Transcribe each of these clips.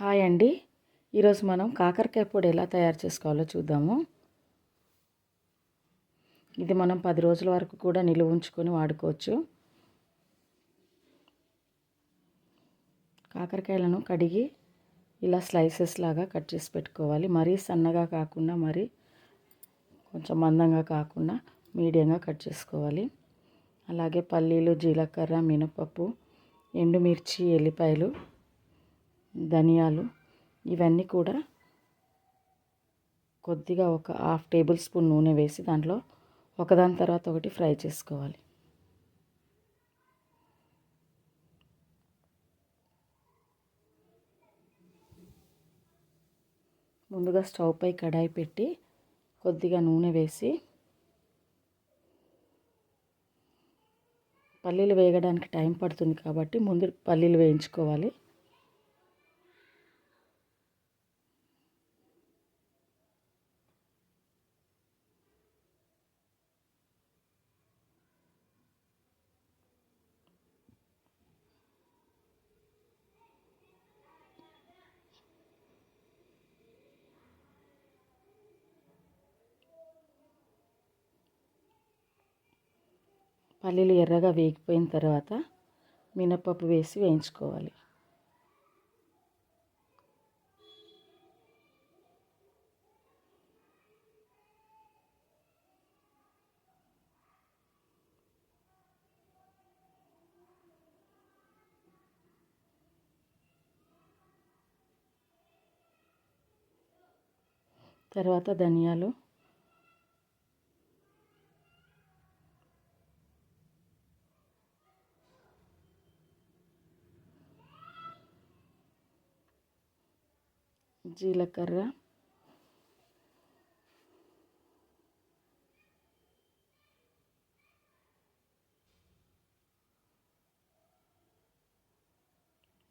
Hi అండి. ఈరోజు మనం కాకరకాయ పొడి ఎలా తయారు చేసుకోవాలో చూద్దాము. ఇది మనం పది రోజుల వరకు కూడా నిలువ ఉంచుకొని వాడుకోవచ్చు. కాకరకాయలను కడిగి ఇలా స్లైసెస్ లాగా కట్ చేసి పెట్టుకోవాలి. మరీ సన్నగా కాకుండా మరీ కొంచెం మందంగా కాకుండా మీడియంగా కట్ చేసుకోవాలి. అలాగే పల్లీలు జీలకర్ర మినపప్పు ఎండుమిర్చి ఎల్లిపాయలు ధనియాలు ఇవన్నీ కూడా కొద్దిగా ఒక హాఫ్ టేబుల్ స్పూన్ నూనె వేసి దాంట్లో ఒకదాని తర్వాత ఒకటి ఫ్రై చేసుకోవాలి. ముందుగా స్టవ్ పై కడాయి పెట్టి కొద్దిగా నూనె వేసి పల్లీలు వేయడానికి టైం పడుతుంది కాబట్టి ముందు పల్లీలు వేయించుకోవాలి. పల్లీలు ఎర్రగా వేగిపోయిన తర్వాత మినపప్పు వేసి వేయించుకోవాలి. తర్వాత ధనియాలు జీలకర్ర.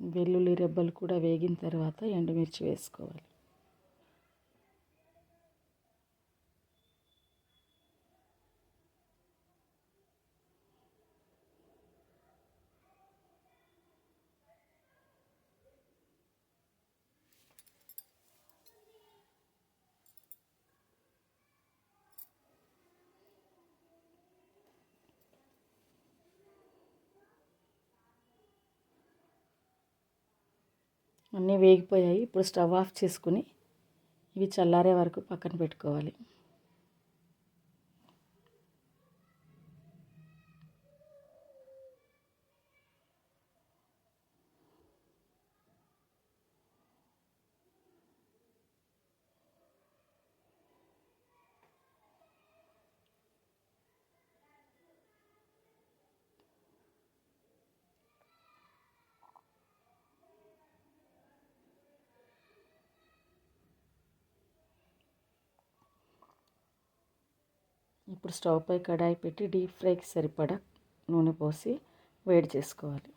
వెల్లుల్లి రెబ్బలు కూడా వేగిన తర్వాత ఎండుమిర్చి వేసుకోవాలి. అన్నీ వేగిపోయాయి. ఇప్పుడు స్టవ్ ఆఫ్ చేసుకుని ఇవి చల్లారే వరకు పక్కన పెట్టుకోవాలి. ఇప్పుడు స్టవ్ పై కడాయి పెట్టి డీప్ ఫ్రైకి సరిపడా నూనె పోసి వేడి చేసుకోవాలి.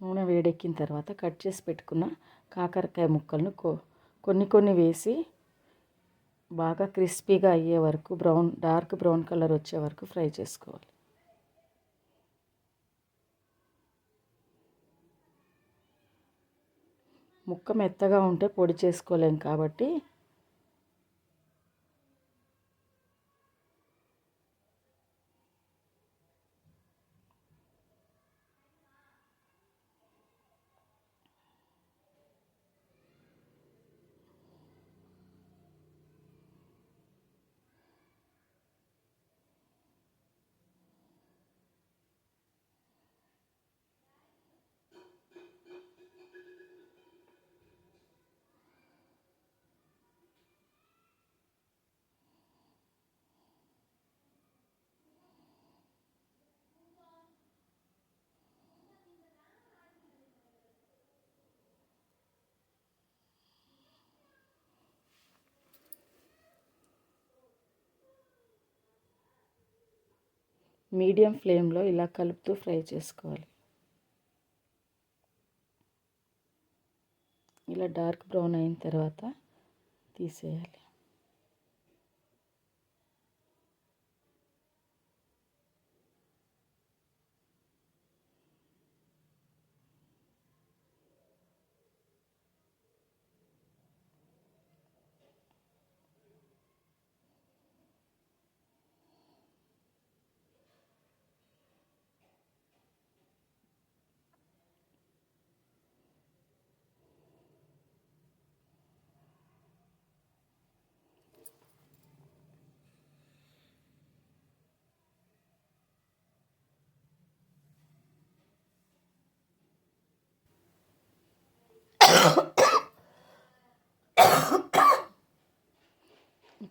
నూనె వేడెక్కిన తర్వాత కట్ చేసి పెట్టుకున్న కాకరకాయ ముక్కలను కొన్ని కొన్ని వేసి బాగా క్రిస్పీగా అయ్యే వరకు బ్రౌన్ డార్క్ బ్రౌన్ కలర్ వచ్చే వరకు ఫ్రై చేసుకోవాలి. ముక్క మెత్తగా ఉంటే పొడి చేసుకోలేం కాబట్టి మీడియం ఫ్లేమ్లో ఇలా కలుపుతూ ఫ్రై చేసుకోవాలి. ఇలా డార్క్ బ్రౌన్ అయిన తర్వాత తీసేయాలి.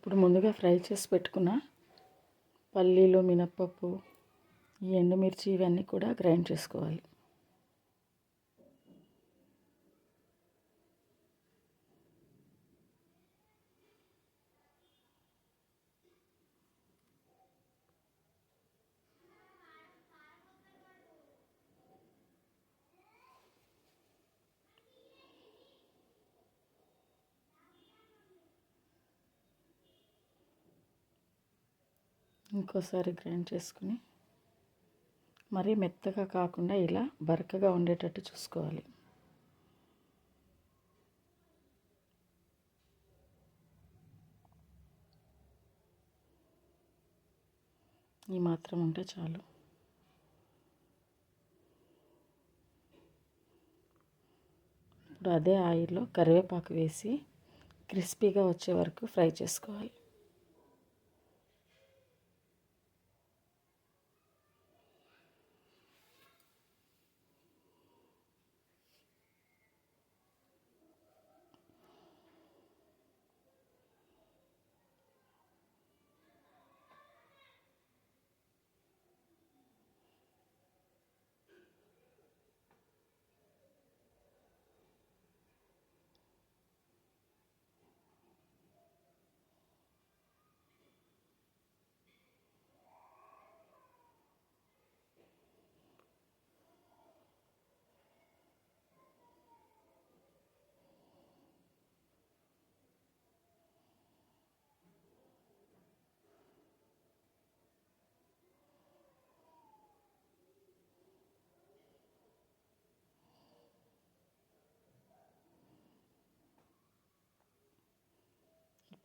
ఇప్పుడు ముందుగా ఫ్రై చేసి పెట్టుకున్న పల్లీలు మినప్పప్పు ఈ ఎండుమిర్చి ఇవన్నీ కూడా గ్రైండ్ చేసుకోవాలి. ఇంకోసారి గ్రైండ్ చేసుకుని మరీ మెత్తగా కాకుండా ఇలా బరకగా ఉండేటట్టు చూసుకోవాలి. ఈ మాత్రం ఉంటే చాలు. ఇప్పుడు అదే ఆయిల్లో కరివేపాకు వేసి క్రిస్పీగా వచ్చే వరకు ఫ్రై చేసుకోవాలి.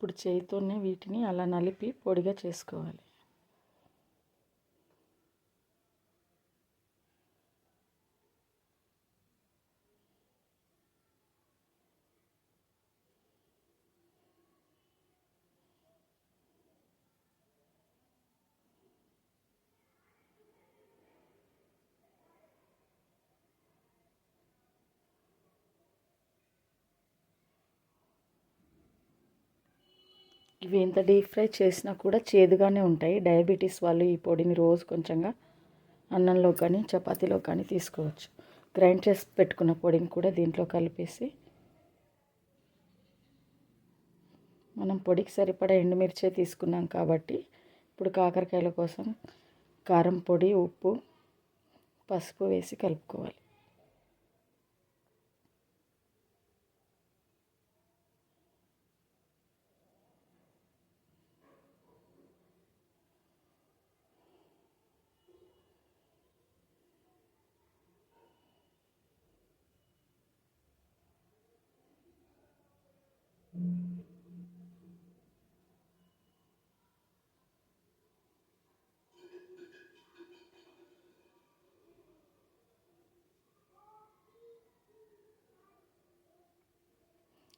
ఇప్పుడు చేయితోనే వీటిని అలా నలిపి పొడిగా చేసుకోవాలి. ఇవి ఎంత డీప్ ఫ్రై చేసినా కూడా చేదుగానే ఉంటాయి. డయాబెటీస్ వాళ్ళు ఈ పొడిని రోజు కొంచెంగా అన్నంలో కానీ చపాతీలో కానీ తీసుకోవచ్చు. గ్రైండ్ చేసి పెట్టుకున్న పొడిని కూడా దీంట్లో కలిపేసి మనం పొడికి సరిపడా ఎండుమిర్చే తీసుకున్నాం కాబట్టి ఇప్పుడు కాకరకాయల కోసం కారం పొడి ఉప్పు పసుపు వేసి కలుపుకోవాలి.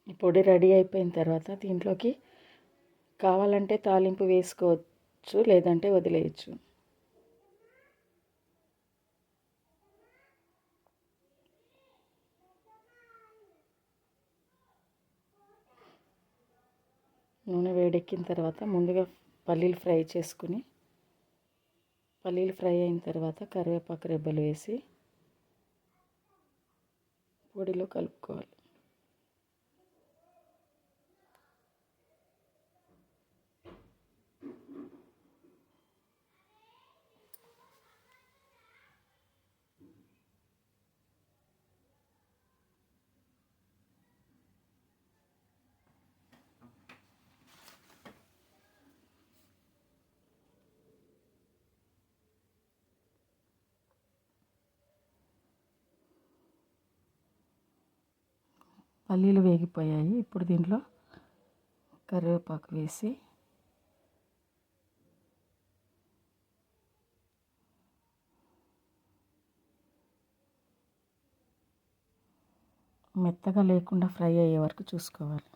ఈ పొడి రెడీ అయిపోయిన తర్వాత దీంట్లోకి కావాలంటే తాలింపు వేసుకోవచ్చు లేదంటే వదిలేయచ్చు. నూనె వేడెక్కిన తర్వాత ముందుగా పల్లీలు ఫ్రై చేసుకుని పల్లీలు ఫ్రై అయిన తర్వాత కరివేపాకు రెబ్బలు వేసి పొడిలో కలుపుకోవాలి. పల్లీలు వేగిపోయాయి. ఇప్పుడు దీంట్లో కరివేపాకు వేసి మెత్తగా లేకుండా ఫ్రై అయ్యే వరకు చూసుకోవాలి.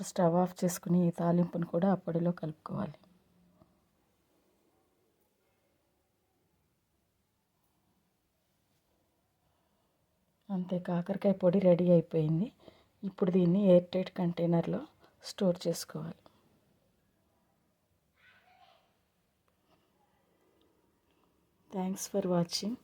ఇప్పుడు స్టవ్ ఆఫ్ చేసుకుని ఈ తాలింపును కూడా అప్పటిలో కలుపుకోవాలి. అంతే కాకరకాయ పొడి రెడీ అయిపోయింది. ఇప్పుడు దీన్ని ఎయిర్ టైట్ కంటైనర్లో స్టోర్ చేసుకోవాలి. Thanks for watching.